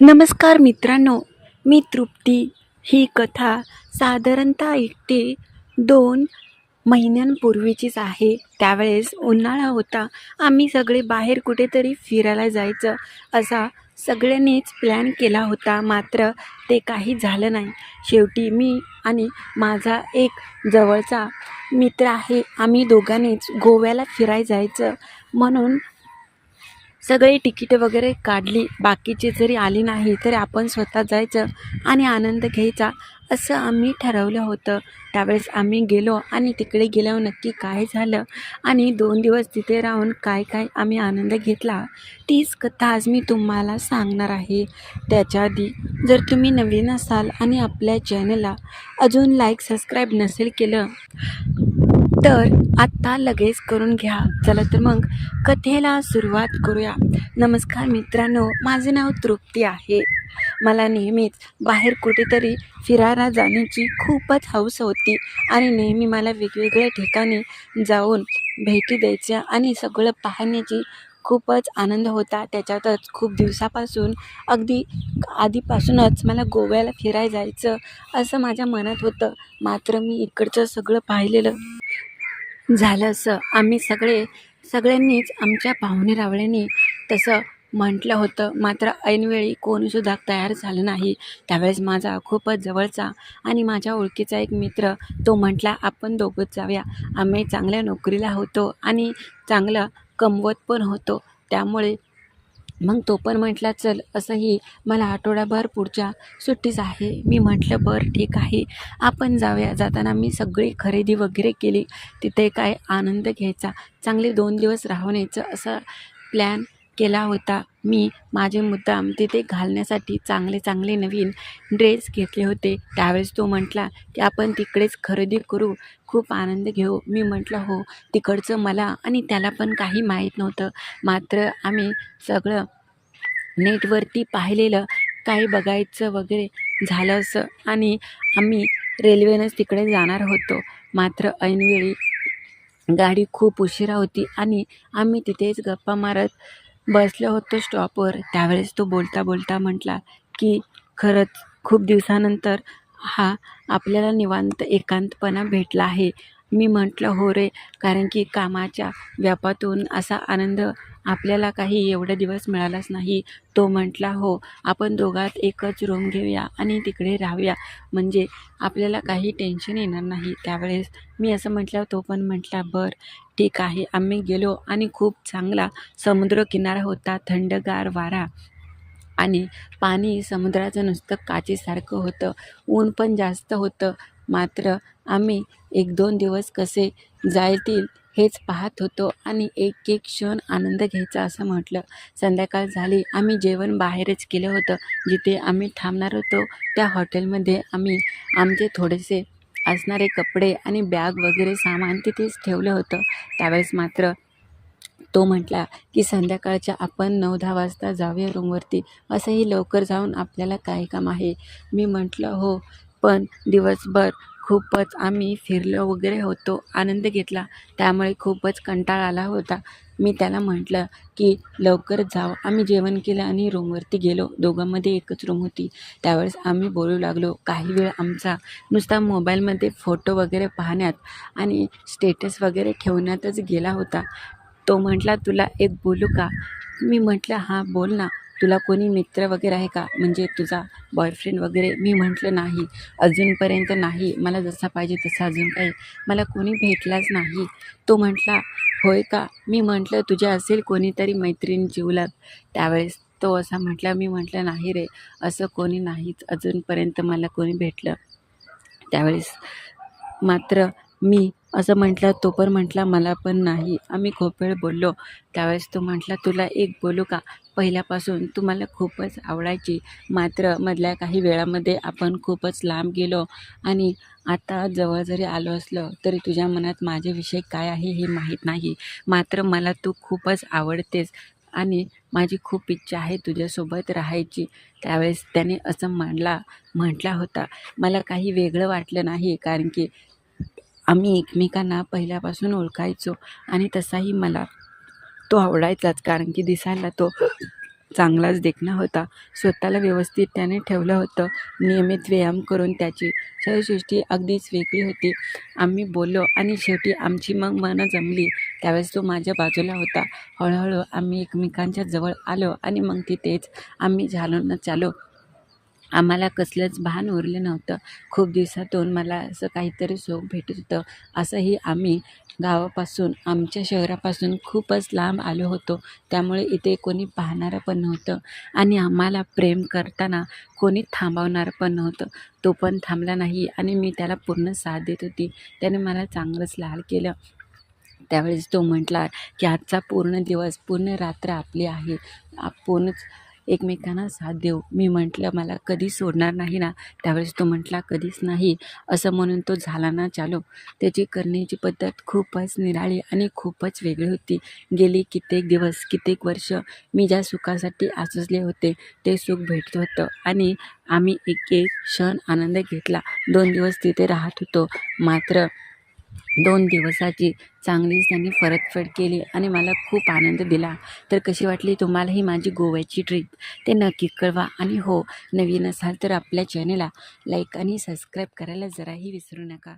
नमस्कार मित्रांनो मी तृप्ती. ही कथा साधारणतः एकटी दोन महिन्यांपूर्वीचीच आहे. त्यावेळेस उन्हाळा होता. आम्ही सगळे बाहेर कुठेतरी फिरायला जायचं असा सगळ्यांनीच प्लॅन केला होता. मात्र ते काही झालं नाही. शेवटी मी आणि माझा एक जवळचा मित्र आहे. आम्ही दोघांनीच गोव्याला फिरायला जायचं म्हणून सगळे तिकीटं वगैरे काढली बाकीचे जरी आली नाही तरी आपण स्वतः जायचं आणि आनंद घ्यायचा असं आम्ही ठरवलं होतं. त्यावेळेस आम्ही गेलो आणि तिकडे गेल्यावर नक्की काय झालं आणि दोन दिवस तिथे राहून काय काय आम्ही आनंद घेतला तीच कथा आज मी तुम्हाला सांगणार आहे. त्याच्या आधी जर तुम्ही नवीन असाल आणि आपल्या चॅनलला अजून लाईक सबस्क्राईब नसेल केलं तर आत्ता लगेच करून घ्या. चला तर मग कथेला सुरुवात करूया. नमस्कार मित्रांनो माझे नाव तृप्ती आहे. मला नेहमीच बाहेर कुठेतरी फिरायला जाण्याची खूपच हौस होती आणि नेहमी मला वेगवेगळ्या ठिकाणी जाऊन भेटी द्यायच्या आणि सगळं पाहण्याची खूपच आनंद होता. त्याच्यातच खूप दिवसापासून अगदी आधीपासूनच मला गोव्याला फिरायला जायचं असं माझ्या मनात होतं. मात्र मी इकडचं सगळं पाहिलेलं झालं असं आम्ही सगळे सगळ्यांनीच आमच्या पाहुणे रावळ्यांनी तसं म्हटलं होतं. मात्र ऐनवेळी कोणीसुद्धा तयार झालं नाही. त्यावेळेस माझा खूपच जवळचा आणि माझ्या ओळखीचा एक मित्र तो म्हटला आपण दोघंच जाऊया. आम्ही चांगल्या नोकरीला होतो आणि चांगलं कमवत पण होतो. त्यामुळे मग तो पण म्हटला चल असंही मला आठवडाभर पुढच्या सुट्टीच आहे. मी म्हटलं बरं ठीक आहे. आपण जाऊया. जाताना मी सगळी खरेदी वगैरे केली. तिथे काय आनंद घ्यायचा चांगले दोन दिवस राहून यायचं असा प्लॅन केला होता. मी माझे मुद्दाम तिथे घालण्यासाठी चांगले चांगले नवीन ड्रेस घेतले होते. त्यावेळेस तो म्हटला की आपण तिकडेच खरेदी करू. खूप आनंद घेऊ. मी म्हटलं हो तिकडचं मला आणि त्याला पण काही माहीत नव्हतं. मात्र आम्ही सगळं नेटवरती पाहिलेलं काही बघायचं वगैरे झालं असं आणि आम्ही रेल्वेनंच तिकडे जाणार होतो. मात्र ऐनवेळी गाडी खूप उशिरा होती आणि आम्ही तिथेच गप्पा मारत बसलो होतो स्टॉपवर. त्यावेळेस तो बोलता बोलता म्हटला की खरंच खूप दिवसानंतर हा आपल्याला निवांत एकांतपणा भेटला आहे. मी म्हटलं हो रे कारण की कामाच्या व्यापातून असा आनंद आपल्याला काही एवढे दिवस मिळालाच नाही. तो म्हटला हो आपण दोघात एकच रूम घेऊया आणि तिकडे राहूया. म्हणजे आपल्याला काही टेन्शन येणार नाही. त्यावेळेस मी असं म्हटलं तो पण म्हटला बर ठीक आहे. आम्ही गेलो आणि खूप चांगला समुद्रकिनारा होता. थंडगार वारा आणि पाणी समुद्राचं नुसतं काचेसारखं होतं. ऊन पण जास्त होतं. मात्र आम्ही एक दोन दिवस कसे जायतील हेच पाहत होतो आणि एक एक क्षण आनंद घ्यायचा असं म्हटलं. संध्याकाळ झाली. आम्ही जेवण बाहेरच केलं होतं. जिथे आम्ही थांबणार होतो त्या हॉटेलमध्ये आम्ही आमचे थोडेसे असणारे कपडे आणि बॅग वगैरे सामान तिथेच ठेवलं होतं. त्यावेळेस मात्र तो म्हटला की संध्याकाळच्या आपण नऊ दहा वाजता जाऊया रूमवरती. असंही लवकर जाऊन आपल्याला काय काम आहे. मी म्हटलं हो पण दिवसभर खूपच आम्ही फिरलो वगैरे होतो आनंद घेतला. त्यामुळे खूपच कंटाळा आला होता. मी त्याला म्हटलं की लवकर जाऊ आम्ही जेवण केलं आणि रूमवरती गेलो. दोघांमध्ये एकच रूम होती. त्यावेळेस आम्ही बोलू लागलो काही वेळ आमचा नुसता मोबाईलमध्ये फोटो वगैरे पाहण्यात आणि स्टेटस वगैरे ठेवण्यातच गेला होता. तो म्हटला तुला एक बोलू का? मी म्हटलं हां बोल ना. तुला कोणी मित्र वगैरे आहे का? म्हणजे तुझा बॉयफ्रेंड वगैरे? मी म्हटलं नाही. अजूनपर्यंत नाही. मला जसा पाहिजे तसा अजून काही. मला कोणी भेटलाच नाही. तो म्हटला होय का? मी म्हटलं तुझ्या असेल कोणीतरी मैत्रीण जीवलात त्यावेळेस तो असा म्हटला मी म्हटलं नाही रे. असं कोणी नाहीच. अजूनपर्यंत मला कोणी भेटलं. त्यावेळेस मात्र मी असं म्हटलं तो पण म्हटला मला पण नाही. आम्ही खूप वेळ बोललो. त्यावेळेस तो म्हटला तुला एक बोलू का? पहिल्यापासून तू मला खूपच आवडायची. मात्र मधल्या काही वेळामध्ये आपण खूपच लांब गेलो आणि आता जवळ जरी आलो असलो तरी तुझ्या मनात माझ्याविषयी काय आहे हे माहीत नाही. मात्र मला तू खूपच आवडतेस आणि माझी खूप इच्छा आहे तुझ्यासोबत राहायची. त्यावेळेस त्याने असं मांडला म्हटला होता. मला काही वेगळं वाटलं नाही कारण की आम्ही एकमेकांना पहिल्यापासून ओळखायचो आणि तसाही मला तो आवडायचाच कारण की दिसायला तो चांगलाच देखणा होता. स्वतःला व्यवस्थित त्याने ठेवलं होतं. नियमित व्यायाम करून त्याची शरीरसृष्टी अगदीच वेगळी होती. आम्ही बोललो आणि शेवटी आमची मग मनं जमली. त्यावेळेस तो माझ्या बाजूला होता. हळूहळू आम्ही एकमेकांच्या जवळ आलो आणि मग तिथेच आम्ही झालून चालो आम्हाला कसलंच भान उरलं नव्हतं. खूप दिवसातून मला असं काहीतरी सुख भेटत होतं असंही आम्ही गावापासून आमच्या शहरापासून खूपच लांब आलो होतो. त्यामुळे इथे कोणी पाहणारं पण नव्हतं आणि आम्हाला प्रेम करताना कोणी थांबवणारं पण नव्हतं. तो पण थांबला नाही आणि मी त्याला पूर्ण साथ देत होती. त्याने मला चांगलंच लाल केलं. त्यावेळेस तो म्हटला की आजचा पूर्ण दिवस पूर्ण रात्र आपली आहे. आपणच एकमेकांना साथ देऊ. मी म्हटलं मला कधी सोडणार नाही ना. त्यावेळेस तो म्हटला कधीच नाही. असं म्हणून तो झाला ना चालू. त्याची करण्याची पद्धत खूपच निराळी आणि खूपच वेगळी होती. गेली कित्येक दिवस कित्येक वर्ष मी ज्या सुखासाठी आसले होते ते सुख भेटत होतं आणि आम्ही एक एक क्षण आनंद घेतला. दोन दिवस तिथे राहत होतो. मात्र दोन दिवसाची चांगलीच त्यांनी परतफेड केली आणि मला खूप आनंद दिला. तर कशी वाटली तुम्हाला ही माझी गोव्याची ट्रिप ते नक्की कळवा. आणि हो नवीन असाल तर आपल्या चॅनेला लाईक आणि सबस्क्राईब करायला जराही विसरू नका.